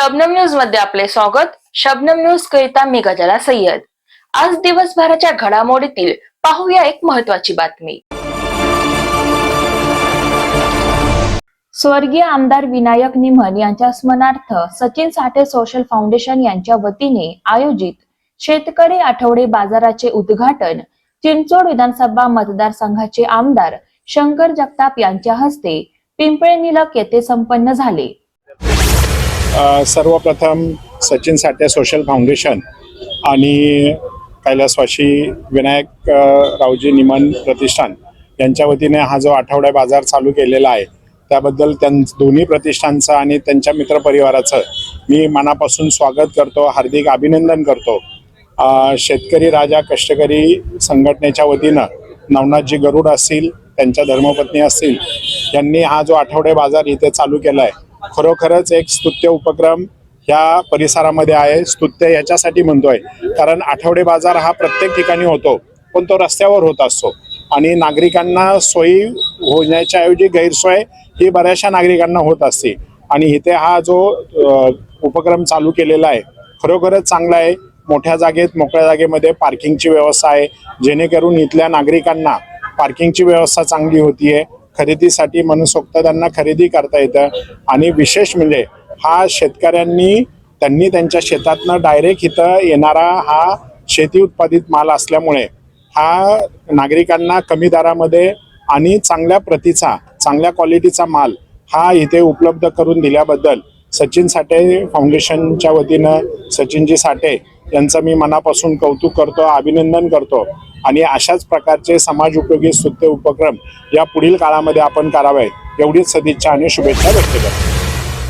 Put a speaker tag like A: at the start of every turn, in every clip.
A: शबनम न्यूजमध्ये आपले स्वागत. शबनम न्यूज करिता मी गजाला सय्यद. आज दिवसभराच्या घडामोडीतील पाहूया एक महत्वाची बातमी. स्वर्गीय आमदार विनायक निमन यांच्या स्मरणार्थ सचिन साठे सोशल फाउंडेशन यांच्या वतीने आयोजित शेतकरी आठवडे बाजाराचे उद्घाटन चिंचोड विधानसभा मतदारसंघाचे आमदार शंकर जगताप यांच्या हस्ते पिंपळे निलक येथे संपन्न झाले.
B: सर्वप्रथम सचिन साठे सोशल फाउंडेशन आणि कैलासवाशी विनायक रावजी निमन प्रतिष्ठान यांच्या वतीने हा जो आठवडा बाजार चालू केलेला आहे त्याबद्दल त्यां दोन्ही प्रतिष्ठानचं आणि त्यांच्या मित्रपरिवाराचं मी मनापासून स्वागत करतो हार्दिक अभिनंदन करतो. शेतकरी राजा कष्टकरी संघटनेच्या वतीनं नवनाथजी गरुड असतील त्यांच्या धर्मपत्नी असतील यांनी हा जो आठवडे बाजार इथे चालू केला आहे खरोखरच एक स्तुत्य उपक्रम ह्या परिसरामध्ये आहे. स्तुत्य याच्यासाठी म्हणतोय. कारण आठवडे बाजार हा प्रत्येक ठिकाणी होतो पण तो रस्त्यावर होत असतो. आणि नागरिकांना सोयी होण्याच्या ऐवजी गैरसोय ही बऱ्याचशा नागरिकांना होत असते. आणि इथे हा जो उपक्रम चालू केलेला आहे खरोखरच चांगला आहे. मोठ्या जागेत मोकळ्या जागेमध्ये पार्किंगची व्यवस्था आहे. जेणेकरून इथल्या नागरिकांना पार्किंगची व्यवस्था चांगली होती आहे खरेदीसाठी मनसोक्त त्यांना खरेदी करता येतं. आणि विशेष म्हणजे हा शेतकऱ्यांनी त्यांनी त्यांच्या शेतातनं डायरेक्ट इथं येणारा हा शेती उत्पादित माल असल्यामुळे हा नागरिकांना कमी दरामध्ये आणि चांगल्या प्रतीचा चांगल्या क्वालिटीचा माल हा इथे उपलब्ध करून दिल्याबद्दल सचिन साठे फाउंडेशनच्या वतीनं सचिनजी साठे यांचं मी मनापासून कौतुक करतो अभिनंदन करतो. आणि अशाच प्रकारचे समाज उपयोगी स्तुत्य उपक्रम या पुढील काळामध्ये आपण करावे एवढीच सदिच्छा आणि शुभेच्छा व्यक्त करतो.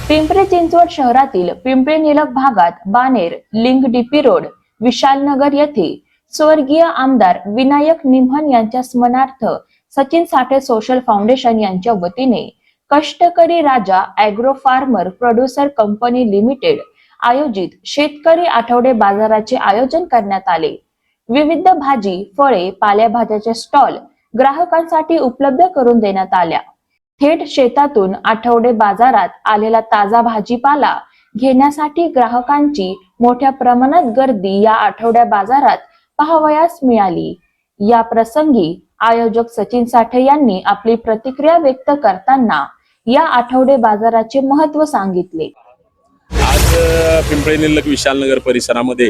A: पिंपरी चिंचवड शहरातील पिंपरी निलक भागात Baner link DP road Vishalnagar येथे स्वर्गीय आमदार विनायक निमहन यांच्या स्मरणार्थ सचिन साठे सोशल फाउंडेशन यांच्या वतीने Kashtakari Raja agro farmer producer company limited आयोजित शेतकरी आठवडे बाजाराचे आयोजन करण्यात आले. विविध भाजी फळे पालेभाज्याचे स्टॉल ग्राहकांसाठी उपलब्ध करून देण्यात आल्या. थेट शेतातून आठवडे बाजारात आलेला ताजा भाजीपाला घेण्यासाठी ग्राहकांची मोठ्या प्रमाणात गर्दी या आठवड्या बाजारात पाहावयास मिळाली. या प्रसंगी आयोजक सचिन साठे यांनी आपली प्रतिक्रिया व्यक्त करताना या आठवडे बाजाराचे महत्त्व सांगितले.
C: आज पिंपळे निलक विशालनगर परिसरामध्ये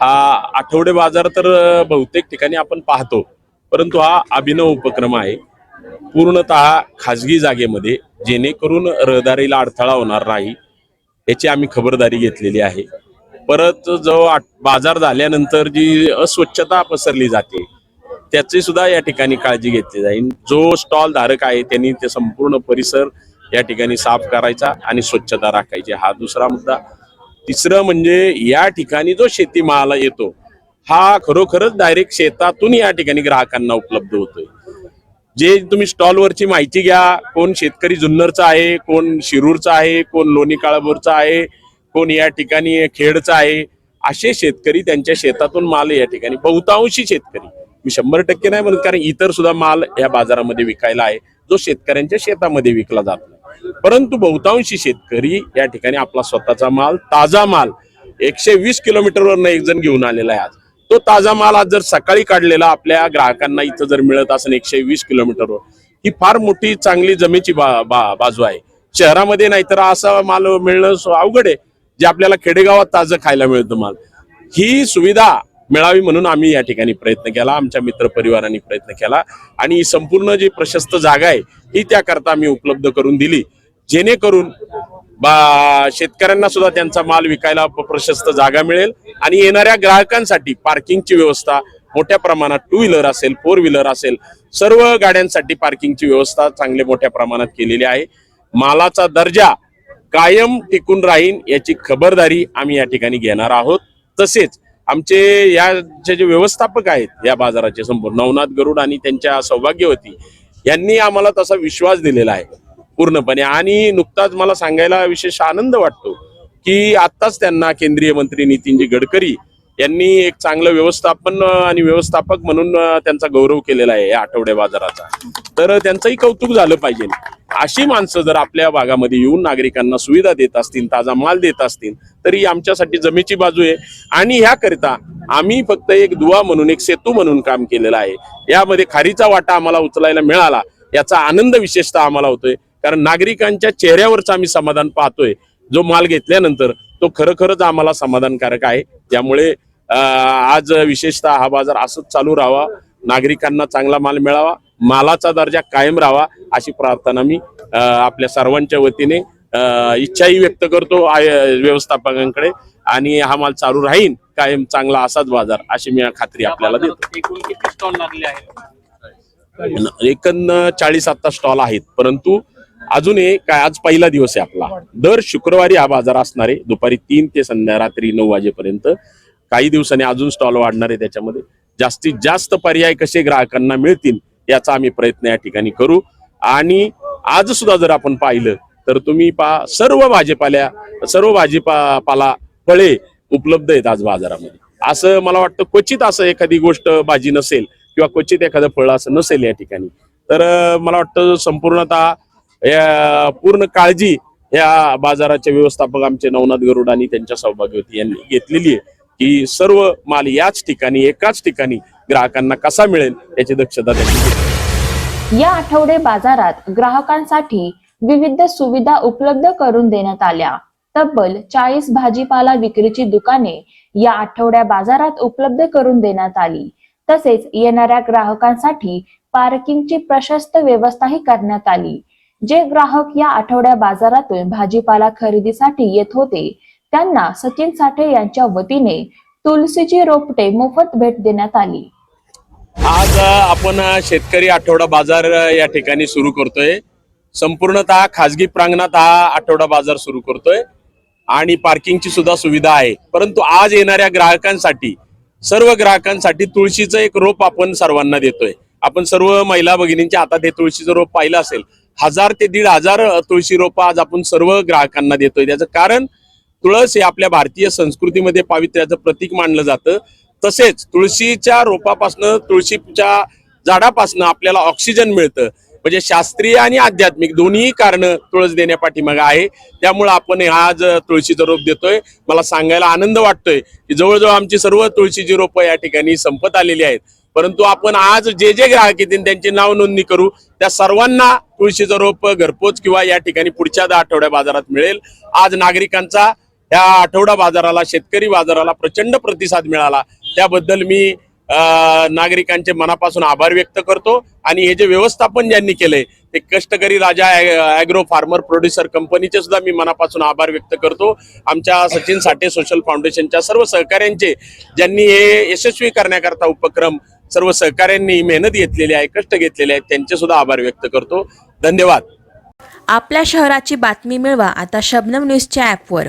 C: हा आठवडे बाजार तर बहुतेक ठिकाणी आपण पाहतो. परंतु हा अभिनव उपक्रम आहे. पूर्णतः खाजगी जागेमध्ये जेणेकरून रहदारीला अडथळा होणार नाही याची आम्ही खबरदारी घेतलेली आहे. परत जो बाजार झाल्यानंतर जी अस्वच्छता पसरली जाते त्याची सुद्धा या ठिकाणी काळजी घेतली जाईल. जो स्टॉल धारक आहे त्यांनी ते संपूर्ण परिसर या ठिकाणी साफ करायचा आणि स्वच्छता राखायची. हा दुसरा मुद्दा. तिसरं म्हणजे या ठिकाणी जो शेतीमाल येतो हा खरोखरच डायरेक्ट शेतातून या ठिकाणी ग्राहकांना उपलब्ध होतोय. जे तुम्ही स्टॉलवरची माहिती घ्या कोण शेतकरी जुन्नरचा आहे कोण शिरूरचा आहे कोण लोणी काळभोरचा आहे कोण या ठिकाणी खेडचा आहे असे शेतकरी त्यांच्या शेतातून माल या ठिकाणी बहुतांशी शेतकरी. मी शंभर टक्के नाही म्हणत कारण इतर सुद्धा माल या बाजारामध्ये विकायला आहे. जो शेतकऱ्यांच्या शेतामध्ये विकला जातो परंतु बहुतांशी शेतकरी या ठिकाणी आपला स्वतःचा माल ताजा माल एकशे वीस किलोमीटरवरनं एक जण घेऊन आलेला आहे आज. तो ताजा माल आज जर सकाळी काढलेला आपल्या ग्राहकांना इथं जर मिळत असेल एकशे वीस किलोमीटरवर ही फार मोठी चांगली जमेची बा, बा, बाजू आहे. शहरामध्ये नाहीतर असा माल मिळणं अवघड आहे जे आपल्याला खेडेगावात ताजं खायला मिळतं माल. ही सुविधा मिळावी म्हणून आम्ही या ठिकाणी प्रयत्न केला आमच्या मित्रपरिवारांनी प्रयत्न केला. आणि ही संपूर्ण जी प्रशस्त जागा आहे ही त्याकरता आम्ही उपलब्ध करून दिली. जेणेकरून बा शेतकऱ्यांना सुद्धा त्यांचा माल विकायला प्रशस्त जागा मिळेल. आणि येणाऱ्या ग्राहकांसाठी पार्किंगची व्यवस्था मोठ्या प्रमाणात टू व्हीलर असेल फोर व्हीलर असेल सर्व गाड्यांसाठी पार्किंगची व्यवस्था चांगल्या मोठ्या प्रमाणात केलेली आहे. मालाचा दर्जा कायम टिकून राहील याची खबरदारी आम्ही या ठिकाणी घेणार आहोत. तसेच आमचे याचे जे व्यवस्थापक आहेत या बाजाराचे संपूर्ण नवनाथ गरुड आणि त्यांच्या सौभाग्यवती यांनी आम्हाला तसा विश्वास दिलेला आहे पूर्णपणे. आणि नुकताच मला सांगायला विशेष आनंद वाटतो की आत्ताच त्यांना केंद्रीय मंत्री नितीनजी गडकरी यांनी एक चांगलं व्यवस्थापन आणि व्यवस्थापक म्हणून त्यांचा गौरव केलेला आहे या आठवड्या बाजाराचा. तर त्यांचंही कौतुक झालं पाहिजे. अशी माणसं जर आपल्या भागामध्ये येऊन नागरिकांना सुविधा देत असतील ताजा माल देत असतील तरी आमच्यासाठी जमेची बाजू आहे. आणि ह्याकरिता आम्ही फक्त एक दुवा म्हणून एक सेतू म्हणून काम केलेलं आहे. यामध्ये खारीचा वाटा आम्हाला उचलायला मिळाला याचा आनंद विशेषतः आम्हाला होतोय. कारण नागरिकांच्या चेहऱ्यावरच आम्ही समाधान पाहतोय. जो माल घेतल्यानंतर तो खरोखरच आम्हाला समाधानकारक आहे. त्यामुळे आज विशेषतः हा बाजार असंच चालू राहावा. नागरिकांना चांगला माल मिळावा. मालाचा दर्जा कायम राहावा अशी प्रार्थना मी आपल्या सर्वांच्या वतीने इच्छाही व्यक्त करतो व्यवस्थापकांकडे. आणि हा माल चालू राहीन कायम चांगला असाच बाजार अशी मी खात्री आपल्याला देतो. एकन चाळीस आता स्टॉल आहेत? परंतु अजून एक काय आज पहिला दिवस आहे आपला. दर शुक्रवारी हा बाजार असणार आहे दुपारी तीन ते संध्या रात्री नऊ वाजेपर्यंत काही दिवसांनी अजून स्टॉल वाढणार आहे त्याच्यामध्ये. जास्तीत जास्त पर्याय कसे ग्राहकांना मिळतील याचा आम्ही प्रयत्न या ठिकाणी करू. आणि आज सुद्धा जर आपण पाहिलं तर तुम्ही पा सर्व भाजीपाल्या सर्व भाजीपा पाला फळे उपलब्ध आहेत आज बाजारामध्ये. असं मला वाटतं क्वचित असं एखादी गोष्ट भाजी नसेल किंवा क्वचित एखादं फळ असं नसेल या ठिकाणी. तर मला वाटतं संपूर्णतः या पूर्ण काळजी या बाजाराचे व्यवस्थापक आमचे नवनाथ गरुड आणि त्यांच्या होती यांनी घेतलेली आहे. की सर्व माल याच ठिकाणी एकाच ठिकाणी ग्राहकांना कसा मिळेल याची दक्षता त्यांनी
A: या आठवडे बाजारात ग्राहकांसाठी विविध सुविधा उपलब्ध करून देण्यात आल्या. तब्बल चाळीस भाजीपाला विक्रीची दुकाने या आठवड्या बाजारात उपलब्ध करून देण्यात आली. तसेच येणाऱ्या ग्राहकांसाठी पार्किंगची प्रशस्त व्यवस्थाही करण्यात आली. जे ग्राहक या आठवड्या बाजारातून भाजीपाला खरेदीसाठी येत होते त्यांना सचिन साठे यांच्या वतीने तुलसीची रोपटे मोफत भेट देण्यात आली.
C: आज आपण शेतकरी आठवडा बाजार या ठिकाणी सुरू करतोय. संपूर्णतः खाजगी प्रांगणात हा आठवडा बाजार सुरू करतोय. आणि पार्किंगची सुद्धा सुविधा आहे. परंतु आज येणाऱ्या ग्राहकांसाठी सर्व ग्राहकांसाठी तुळशीचं एक रोप आपण सर्वांना देतोय. आपण सर्व महिला भगिनींच्या हातात हे तुळशीचं रोप पाहिलं असेल. हजार ते दीड हजार तुळशी रोप आज आपण सर्व ग्राहकांना देतोय. त्याचं कारण तुळस हे आपल्या भारतीय संस्कृतीमध्ये पावित्र्याचं प्रतीक मानलं जातं. तसेच तुळशीच्या रोपापासनं तुळशीच्या झाडापासनं आपल्याला ऑक्सिजन मिळतं. म्हणजे शास्त्रीय आणि आध्यात्मिक दोन्ही कारण तुळस देण्यापाठीमागे आहे. त्यामुळे आपण आज तुळशीचं रोप देतोय. मला सांगायला आनंद वाटतोय की जवळजवळ आमची सर्व तुळशीची रोपं या ठिकाणी संपत आलेली आहेत. परंतु आपण आज जे जे ग्राहक येतील त्यांची नाव नोंदणी करू. त्या सर्वांना तुळशीचं रोप घरपोच किंवा या ठिकाणी पुढच्या दहा आठवड्या बाजारात मिळेल. आज नागरिकांचा या आठवडा बाजाराला शेतकरी बाजाराला प्रचंड प्रतिसाद मिळाला. त्याबद्दल मी नागरिकांचे मनापासून आभार व्यक्त करतो. आणि हे जे व्यवस्थापन ज्यांनी केलंय ते कष्टकरी राजा ॲग्रो फार्मर प्रोड्युसर कंपनीचे सुद्धा मी मनापासून आभार व्यक्त करतो. आमच्या सचिन साठे सोशल फाउंडेशनच्या सर्व सहकाऱ्यांचे ज्यांनी हे यशस्वी करण्याकरता उपक्रम सर्व सहकाऱ्यांनी मेहनत घेतलेली आहे कष्ट घेतलेले आहेत त्यांचे सुद्धा आभार व्यक्त करतो. धन्यवाद.
D: आपल्या शहराची बातमी मिळवा आता शबनम न्यूजच्या ॲपवर.